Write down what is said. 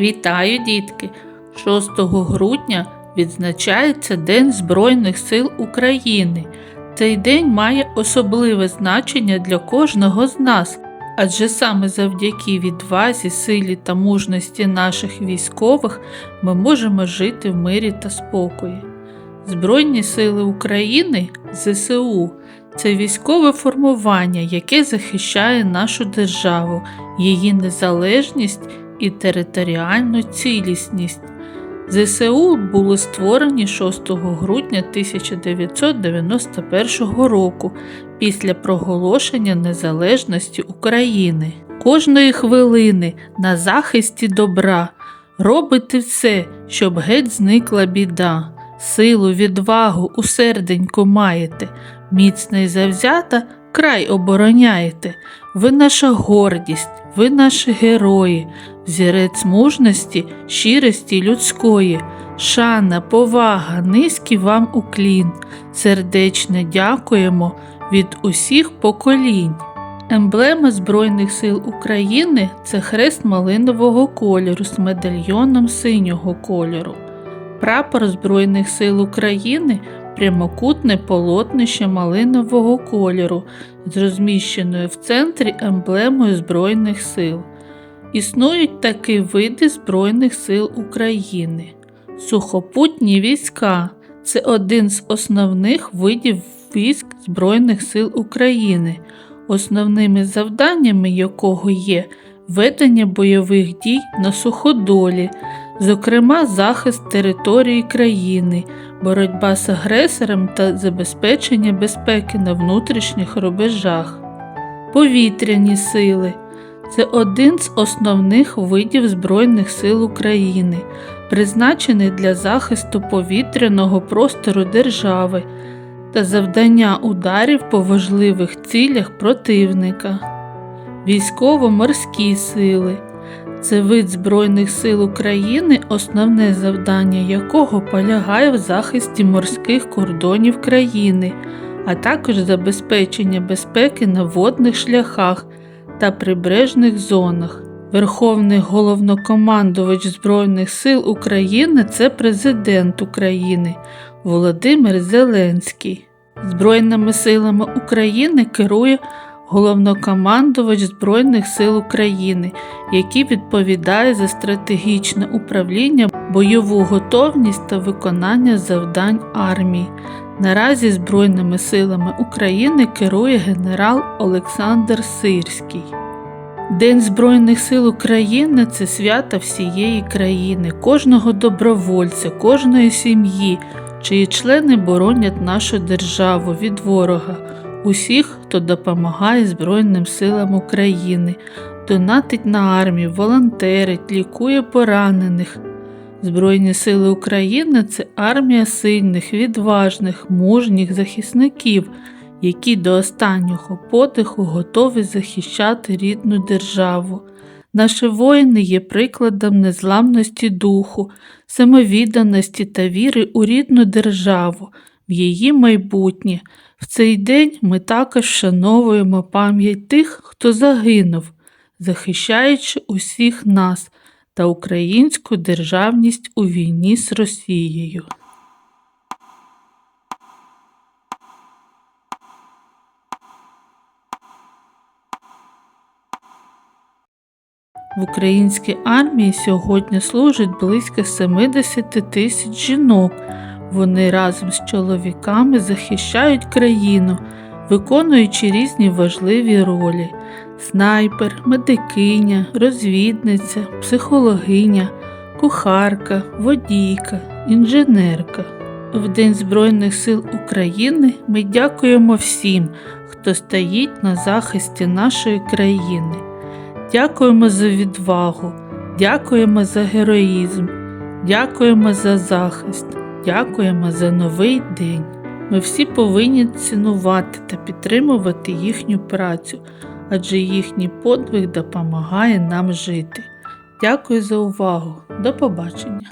Вітаю, дітки! 6 грудня відзначається День Збройних сил України. Цей день має особливе значення для кожного з нас, адже саме завдяки відвазі, силі та мужності наших військових ми можемо жити в мирі та спокої. Збройні сили України ЗСУ це військове формування, яке захищає нашу державу, її незалежність і територіальну цілісність. ЗСУ були створені 6 грудня 1991 року після проголошення незалежності України. Кожної хвилини на захисті добра робите все, щоб геть зникла біда. Силу, відвагу у серденьку маєте, міцно й завзята край обороняєте. Ви наша гордість, ви наші герої, взірець мужності, щирості людської, шана, повага, низький вам уклін, сердечно дякуємо від усіх поколінь. Емблема Збройних сил України це хрест малинового кольору з медальйоном синього кольору. Прапор Збройних сил України прямокутне полотнище малинового кольору з розміщеною в центрі емблемою Збройних сил. Існують такі види Збройних сил України. Сухопутні війська це один з основних видів військ Збройних сил України, основними завданнями якого є ведення бойових дій на суходолі, зокрема захист території країни, боротьба з агресором та забезпечення безпеки на внутрішніх рубежах. Повітряні сили це один з основних видів Збройних сил України, призначений для захисту повітряного простору держави та завдання ударів по важливих цілях противника. Військово-морські сили це вид Збройних сил України, основне завдання якого полягає в захисті морських кордонів країни, а також забезпечення безпеки на водних шляхах та прибережних зонах. Верховний головнокомандувач Збройних сил України це президент України Володимир Зеленський. Збройними силами України керує головнокомандувач Збройних сил України, який відповідає за стратегічне управління, бойову готовність та виконання завдань армії. Наразі Збройними силами України керує генерал Олександр Сирський. День Збройних сил України це свято всієї країни, кожного добровольця, кожної сім'ї, чиї члени боронять нашу державу від ворога, усіх, хто допомагає Збройним силам України, донатить на армію, волонтерить, лікує поранених. Збройні сили України це армія сильних, відважних, мужніх захисників, які до останнього подиху готові захищати рідну державу. Наші воїни є прикладом незламності духу, самовідданості та віри у рідну державу, в її майбутнє. В цей день ми також вшановуємо пам'ять тих, хто загинув, захищаючи усіх нас та українську державність у війні з Росією. В українській армії сьогодні служить близько 70 тисяч жінок. Вони разом з чоловіками захищають країну, виконуючи різні важливі ролі: снайпер, медикиня, розвідниця, психологиня, кухарка, водійка, інженерка. В День Збройних сил України ми дякуємо всім, хто стоїть на захисті нашої країни. Дякуємо за відвагу, дякуємо за героїзм, дякуємо за захист, дякуємо за новий день. Ми всі повинні цінувати та підтримувати їхню працю, адже їхній подвиг допомагає нам жити. Дякую за увагу. До побачення!